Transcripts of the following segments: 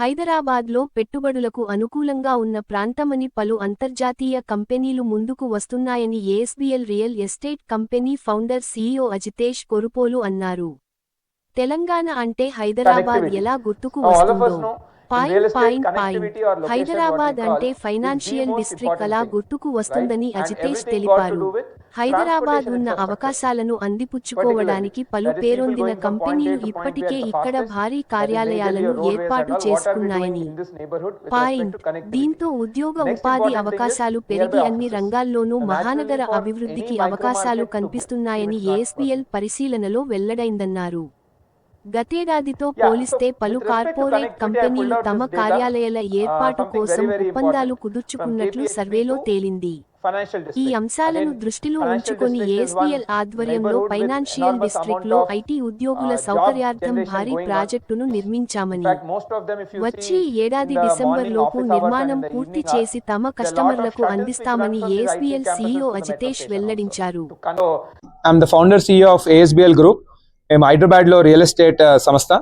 హైదరాబాద్లో పెట్టుబడులకు అనుకూలంగా ఉన్న ప్రాంతమని పలు అంతర్జాతీయ కంపెనీలు ముందుకు వస్తున్నాయని ASBL real estate company founder CEO Ajitesh Korupolu అన్నారు. తెలంగాణ అంటే హైదరాబాద్. ఎలా గుర్తుకు వస్తుందో పాయింట్ పాయింట్ పాయింట్ హైదరాబాద్ అంటే ఫైనాన్షియల్ డిస్ట్రిక్ట్ అలా గుర్తుకు వస్తుందని అజితేష్ తెలిపారు. హైదరాబాద్ ఉన్న అవకాశాలను అందిపుచ్చుకోవడానికి పలు పేరొందిన కంపెనీలు ఇప్పటికే ఇక్కడ భారీ కార్యాలయాలను ఏర్పాటు చేసుకున్నాయని దీంతో ఉద్యోగ ఉపాధి అవకాశాలు పెరిగి అన్ని రంగాల్లోనూ మహానగర అభివృద్ధికి అవకాశాలు కనిపిస్తున్నాయని ఏఎస్పీఎల్ పరిశీలనలో వెల్లడైందన్నారు. గతేడాదితో పోలిస్తే పలు కార్పొరేట్ కంపెనీలు తమ కార్యాలయాల ఏర్పాటు కోసం ఒప్పందాలు కుదుర్చుకున్నట్లు సర్వేలో తేలింది. ఈ అంశాలను దృష్టిలో ఉంచుకుని ఏఎస్బీఎల్ ఆధ్వర్యంలో ఫైనాన్షియల్ డిస్ట్రిక్ట్లో ఐటీ ఉద్యోగుల సౌకర్యార్థం భారీ ప్రాజెక్టును నిర్మించామని. వచ్చి ఏడాది డిసెంబర్ లోపు నిర్మాణం పూర్తి చేసి తమ కస్టమర్లకు అందిస్తామని ఏఎస్బీఎల్ సిఇఓ అజితేష్ వెల్లడించారు. Founder CEO of ASBL group మేము హైదరాబాద్లో రియల్ ఎస్టేట్ సంస్థ.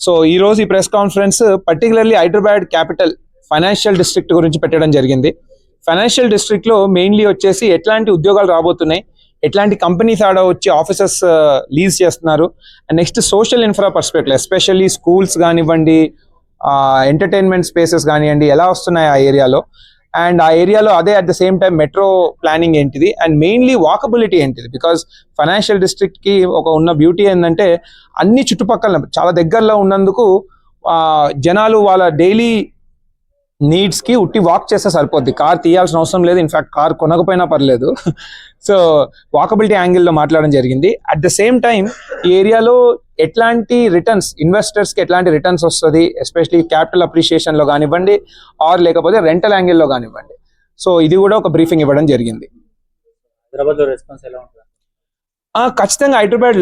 సో ఈ రోజు ఈ press conference particularly Hyderabad capital financial district గురించి పెట్టడం జరిగింది. ఫైనాన్షియల్ డిస్ట్రిక్ట్లో మెయిన్లీ వచ్చేసి ఎట్లాంటి ఉద్యోగాలు రాబోతున్నాయి ఎట్లాంటి కంపెనీస్ ఆడ వచ్చి ఆఫీసెస్ లీజ్ uh, చేస్తున్నారు and next social infra perspective especially schools కానివ్వండి ఎంటర్టైన్మెంట్ స్పేసెస్ కానివ్వండి ఎలా వస్తున్నాయి ఆ ఏరియాలో? అండ్ ఆ ఏరియాలో అదే at the same time metro planning ఏంటిది? అండ్ మెయిన్లీ వాకబిలిటీ ఏంటిది? బికాస్ ఫైనాన్షియల్ డిస్ట్రిక్ట్కి ఒక ఉన్న బ్యూటీ ఏంటంటే అన్ని చుట్టుపక్కల చాలా దగ్గరలో ఉన్నందుకు జనాలు వాళ్ళ డైలీ నీడ్స్కి ఉట్టి వాక్ చేస్తే సరిపోద్ది. కార్ తీయాల్సిన అవసరం లేదు. ఇన్ఫాక్ట్ కార్ కొనకపోయినా పర్లేదు. సో వాకబిలిటీ యాంగిల్లో మాట్లాడడం జరిగింది. అట్ ద సేమ్ టైం ఈ ఏరియాలో ఎట్లాంటి రిటర్న్స్ ఇన్వెస్టర్స్కి ఎట్లాంటి రిటర్న్స్ వస్తుంది? ఎస్పెషలీ క్యాపిటల్ అప్రిషియేషన్లో కానివ్వండి ఆర్ లేకపోతే రెంటల్ యాంగిల్లో కానివ్వండి. సో ఇది కూడా ఒక బ్రీఫింగ్ ఇవ్వడం జరిగింది. హైదరాబాద్లో రెస్పాన్స్ ఎలా ఉంటుంది? ఆ, ఖచ్చితంగా Hyderabad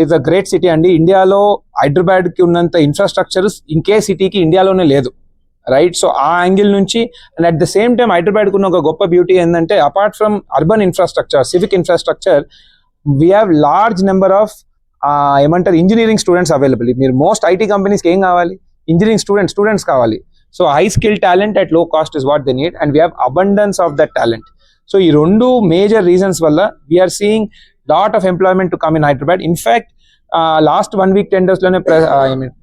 is a great city అండి. ఇండియాలో హైదరాబాద్కి ఉన్నంత ఇన్ఫ్రాస్ట్రక్చర్ ఇంకే సిటీకి ఇండియాలోనే లేదు. రైట్ సో ఆ యాంగిల్ నుంచి and at the same time హైదరాబాద్కు ఉన్న ఒక గొప్ప బ్యూటీ ఏంటంటే apart from urban infrastructure civic infrastructure we have large number of ఏమంటారు ఇంజనీరింగ్ స్టూడెంట్స్ అవైలబుల్ మీరు మోస్ట్ ఐటీ కంపెనీస్కి ఏం కావాలి? ఇంజనీరింగ్ స్టూడెంట్స్ స్టూడెంట్స్ కావాలి. So high skill talent at low cost is what they need and we have abundance of that talent so ఈ రెండు major reasons వల్ల we are seeing lot of employment to come in Hyderabad in fact last one week టెన్లోనే I mean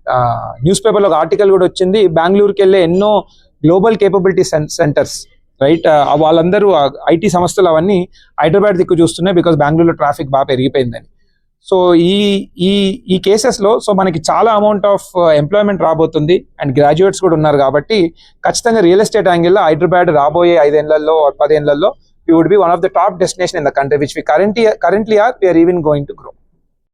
news పేపర్లో ఒక article కూడా వచ్చింది. బెంగళూరుకి వెళ్ళే ఎన్నో గ్లోబల్ కేపబిలిటీ సెంటర్స్ రైట్ వాళ్ళందరూ ఐటీ సంస్థలు అవన్నీ హైదరాబాద్ దిక్కు చూస్తున్నాయి బికాస్ బెంగళూరులో ట్రాఫిక్ బాగా పెరిగిపోయిందని. సో ఈ ఈ ఈ కేసెస్లో సో మనకి చాలా అమౌంట్ ఆఫ్ ఎంప్లాయ్మెంట్ రాబోతుంది అండ్ గ్రాడ్యుయేట్స్ కూడా ఉన్నారు కాబట్టి ఖచ్చితంగా రియల్ ఎస్టేట్ యాంగిల్లో హైదరాబాద్ రాబోయే ఐదేళ్ళలో పదేళ్ళలో we would be one of the top destination in the country which we currently currently are we are even going to grow